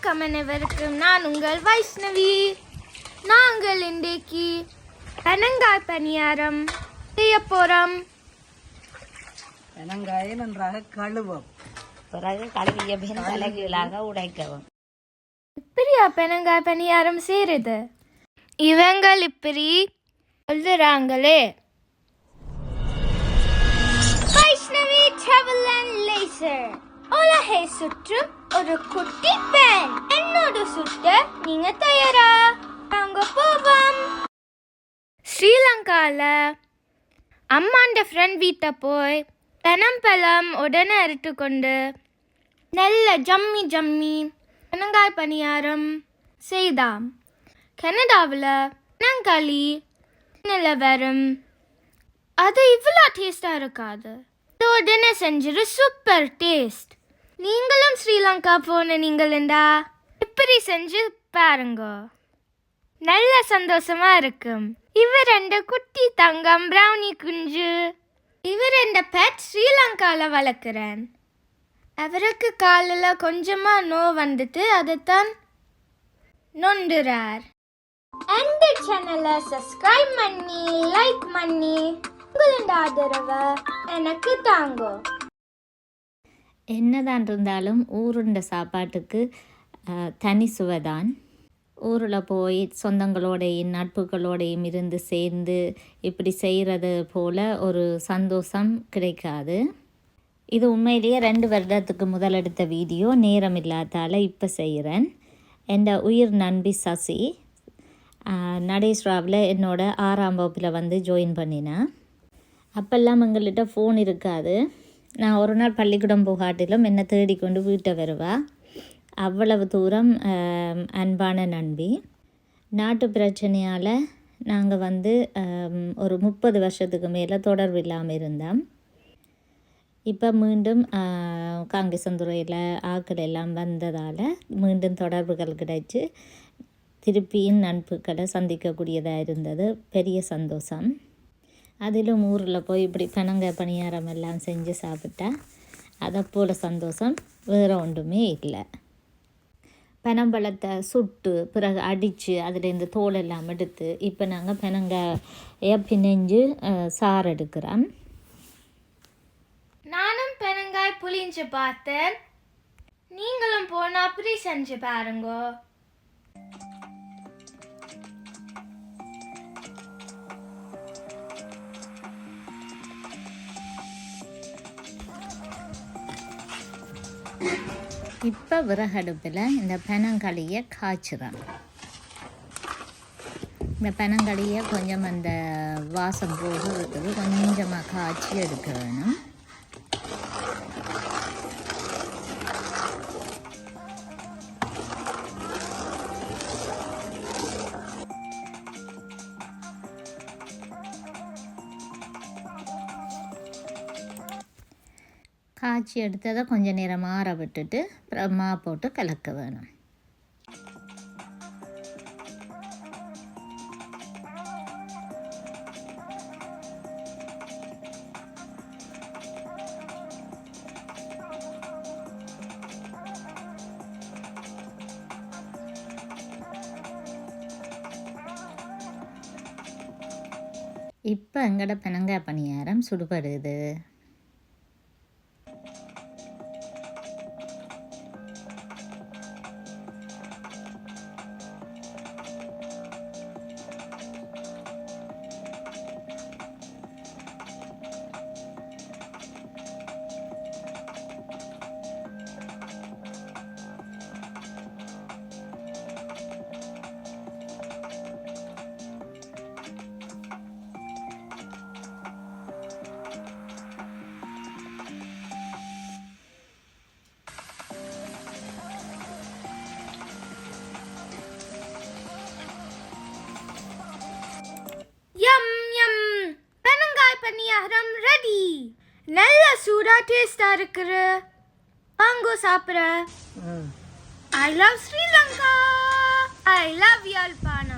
வணக்கம் அனைவருக்கும். நான் உங்கள் வைஷ்ணவி. நாங்கள் இன்றைக்கு பனங்காய் பணியாரம் செய்ய போகிறோம் வெங்காயை நன்றாக கழுவும். பிறகு கழுவிய பின் தலைகீழாக உடைக்கவும். இப்படியா பெனங்காய் பணியாரம் செய்கிறது இவங்கள் இப்படி சொல்லுறாங்களே. உலகை சுற்றும் ஒரு குட்டி பேன் என்னோட சுத்த நீங்க தயாரா? நாங்க போவோம். ஸ்ரீலங்கால அம்மாண்ட ஃப்ரெண்ட் வீட்டை போய் பனம்பழம் உடனே அறுத்து கொண்டு நல்ல ஜம்மி ஜம்மி பெனங்காய் பணியாரம் செய்தாம். கனடாவில் பனங்களி நிலவரம் அது இவ்வளோ டேஸ்டாக இருக்காது. உடனே செஞ்சிரு சூப்பர் டேஸ்ட் நீங்களும் ஸ்ரீலங்கா போன நீங்களுண்டா இப்படி செஞ்சு பாருங்க. நல்ல சந்தோஷமா இருக்கும். இவர் ரெண்டு குட்டி தங்கம் பிரவுனி குஞ்சு. இவர் ரெண்டு பெட் ஸ்ரீலங்கால வளர்க்குறேன். அவருக்கு காலில் கொஞ்சமாக நோ வந்துட்டு அதைத்தான் நொண்டுறார். அந்த சேனலை சப்ஸ்கிரைப் பண்ணி லைக் பண்ணி உங்களோட ஆதரவை எனக்கு தாங்கோ. என்னதான் இருந்தாலும் ஊருண்ட சாப்பாட்டுக்கு தனி தனி சுவைதான். ஊரில் போய் சொந்தங்களோடையும் நட்புகளோடையும் இருந்து சேர்ந்து இப்படி செய்கிறது போல் ஒரு சந்தோஷம் கிடைக்காது. இது உண்மையிலேயே ரெண்டு வருடத்துக்கு முதல் எடுத்த வீடியோ. நேரம் இல்லாதால இப்போ செய்கிறேன் என் உயிர் நண்பி சசி நடேஸ்ராவில் நடேஸ்வராவில் என்னோட ஆறாம் வகுப்பில் வந்து ஜாயின் பண்ணினேன் அப்போல்லாம் எங்கள்கிட்ட ஃபோன் இருக்காது. நான் ஒரு நாள் பள்ளிக்கூடம் போகாட்டிலும் என்னை தேடிக்கொண்டு வீட்டை வருவா. அவ்வளவு தூரம் அன்பான நண்பி. நாட்டு பிரச்சனையால் நாங்கள் வந்து ஒரு முப்பது வருஷத்துக்கு மேலே தொடர்பு இல்லாமல் இருந்தோம். இப்போ மீண்டும் காங்கேசந்துறையில் ஆக்கள் எல்லாம் வந்ததால் மீண்டும் தொடர்புகள் கிடைச்சு திருப்பியும் நண்புகளை சந்திக்கக்கூடியதாக இருந்தது. பெரிய சந்தோஷம். அதிலும் ஊரில் போய் இப்படி பனங்க பணியாரம் எல்லாம் செஞ்சு சாப்பிட்டா அதை போல் சந்தோஷம். வேறு ஒன்றுமே இல்லை. பனம்பழத்தை சுட்டு பிறகு அடித்து அதுலேருந்து தோல் எல்லாம் எடுத்து இப்போ நாங்கள் பனங்காயை பிணைஞ்சு சாறு எடுக்கிறோம். நானும் பெனங்காய் புளிஞ்சு பார்த்தேன். நீங்களும் போனால் அப்படி செஞ்சு பாருங்கோ. இப்போ விறகடுப்பில் இந்த பனங்களியை காய்ச்சுறோம் இந்த பனங்களியை கொஞ்சம் அந்த வாசம் போகிறதுக்கு கொஞ்சமாக காய்ச்சி எடுக்க வேணும். காய்ச்சி எடுத்ததை கொஞ்சம் நேரம் ஆற விட்டுட்டு அப்புறம் மா போட்டு கலக்க வேணும். இப்போ எங்கட பெனங்காய் பணியாரம் சுடுபடுது. சூடா டேஸ்டா இருக்குது வாங்கோ சாப்பிட ம். I love Sri Lanka I love Yazhpanam